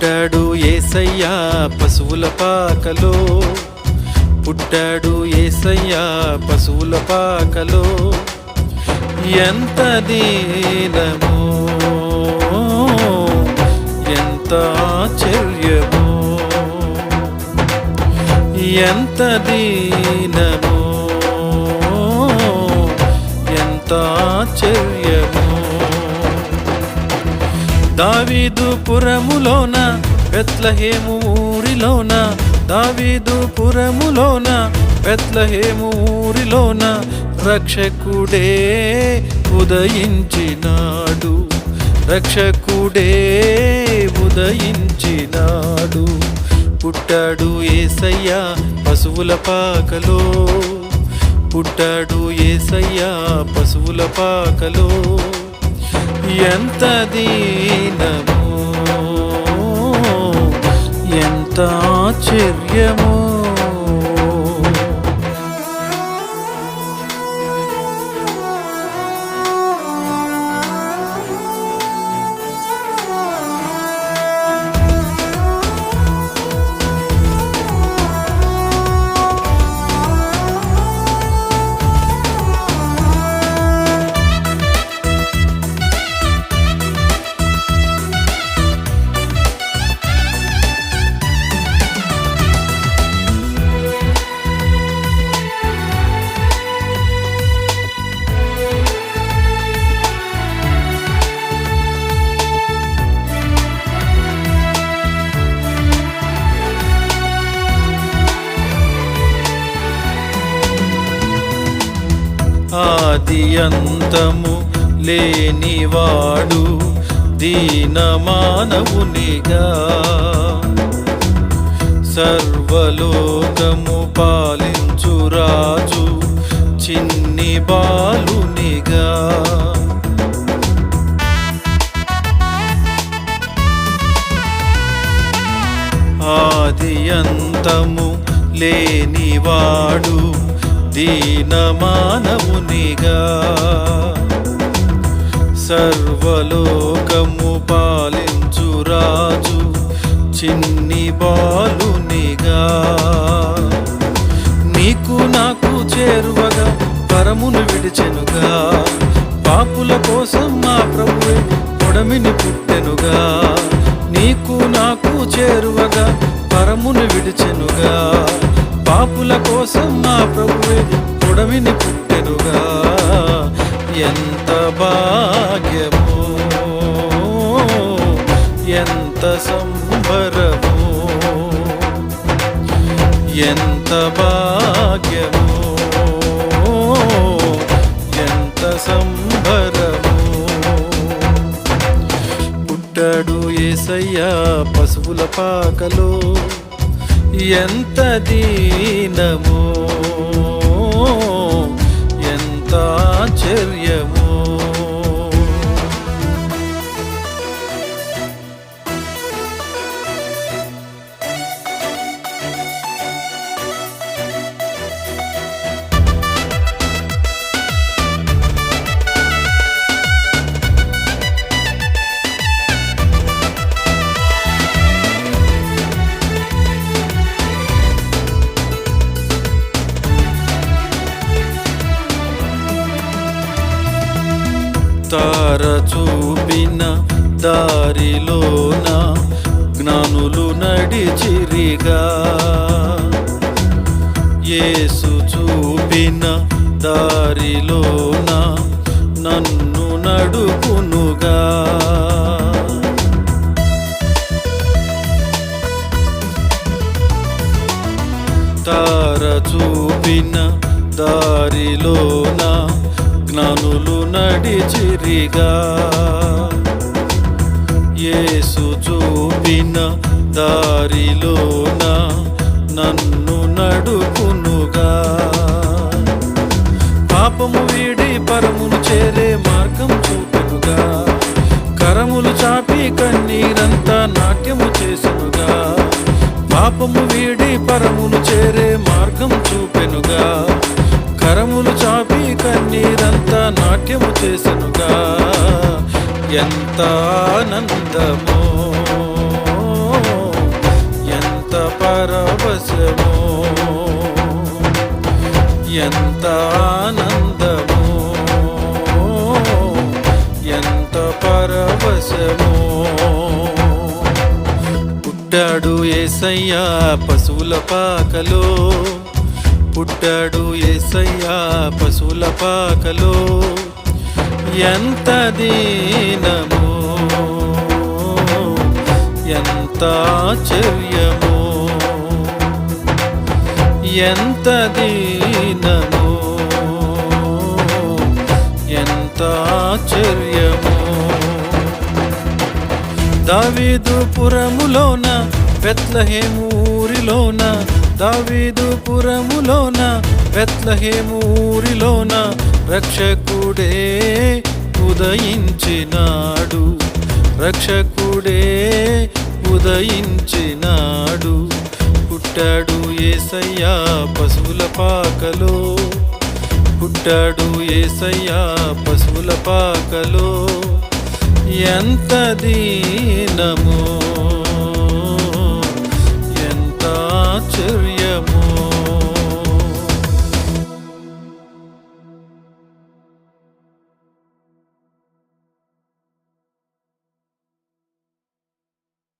పుట్టాడు ఏసయ్యా పశువుల పాకలో. పుట్టాడు ఏసయ్యా పశువుల పాకలో. ఎంత దీనమో ఎంత ఆశ్చర్యమో. ఎంత దీనమో ఎంత ఆశ్చర్యమో. దావీదు పురములోన బెత్లహేము ఊరిలోన దావీదు పురములోన బెత్లహేము ఊరిలోన రక్షకుడే ఉదయించినాడు. రక్షకుడే ఉదయించినాడు. పుట్టాడు ఏసయ్య పశువుల పాకలో. పుట్టాడు ఏసయ్య పశువుల పాకలో. ఎంత దీనమో ఎంత ఆశ్చర్యమో. ఆది అంతము లేనివాడు దీన మానవునిగా సర్వలోకము పాలించు రాజు చిన్ని బాలునిగా ఆది అంతము లేనివాడు దీన మానవునిగా సర్వలోకము పాలించు రాజు చిన్ని బాలునిగా. నీకు నాకు చేరువగా పరమును విడిచెనుగా. పాపుల కోసం మా ప్రభువే పొడమిని పుట్టెనుగా. నీకు నాకు చేరువగా పరమును విడిచెనుగా. పాపుల కోసం మా ప్రభువే పొడమిని పుట్టెనుగా. ఎంత భాగ్యమో ఎంత సంబరమో ఎంత భాగ్యమో ఎంత సంబరమో. పుట్టడు ఏసయ్యా పశువుల పాకలో. ఎంత దీనమో ఎంత ఆశ్చర్యమో. తార చూపిన దారిలోన జ్ఞానులు నడిచిరిగా. యేసు చూపిన దారిలోన నన్ను నడుపునుగా. తార చూపిన దారిలోన ననులు నడిచిరిగా. యేసు చూపిన దారిలోన నన్ను నడుపునుగా. పాపము వీడి పరమును చేరే మార్గం చూపెనుగా. కరములు చాపి కన్నీరంతా నాట్యము చేసునుగా. పాపము వీడి పరమును చేరే మార్గం చూపెనుగా. కరములు చాపి కన్నీరంతా నాట్యము చేసనుగా. ఎంత ఆనందమో పరవశమో ఎంత ఆనందమో ఎంత పరవశమో. పుట్టాడు ఏసయ్యా పశువుల పాకలో. పుట్టాడు ఏసయ్యా పశువుల పాకలో. ఎంత దీనము ఎంత ఆశ్చర్యము. ఎంత దీనము ఎంత ఆశ్చర్యము. దావీదు పురములోన బెత్లహేమూరిలోన దావీదు పురములోన బెత్లహేమూరిలోన రక్షకుడే ఉదయించినాడు. రక్షకుడే ఉదయించినాడు. పుట్టాడు ఏసయ్యా పశువుల పాకలో. పుట్టాడు ఏసయ్యా పశువుల పాకలో. ఎంత దీనమో